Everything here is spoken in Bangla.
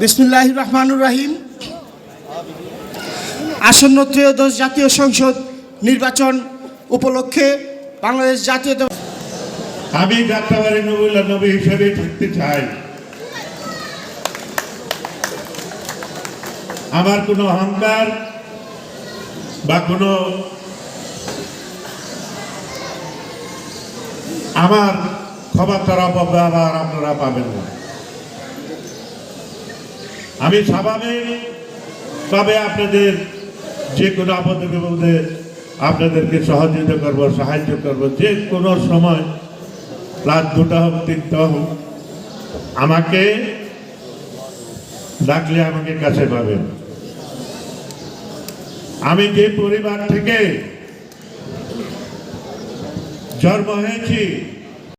বিসমুল্লাহ রহমানুর রাহিম। আসন্ন ত্রয়োদশ জাতীয় সংসদ নির্বাচন উপলক্ষে বাংলাদেশ জাতীয় আমি যাত্রাবাড়ি নবুল্লা নবী হিসেবে থাকতে চাই। আমার কোনো অহংকার বা কোনো আমার ক্ষমতার অপব্যবহার আপনারা পাবেন না। আমি স্বাভাবিকভাবে আপনাদের যে কোনো আপদে বিপদে আপনাদেরকে সহযোগিতা করব, সাহায্য করব, যে কোনো সময় রাত দুটা হোক, তিনটা হোক, আমাকে ডাকলে আমাকে কাছে পাবেন। আমি যে পরিবার থেকে जर्म है कि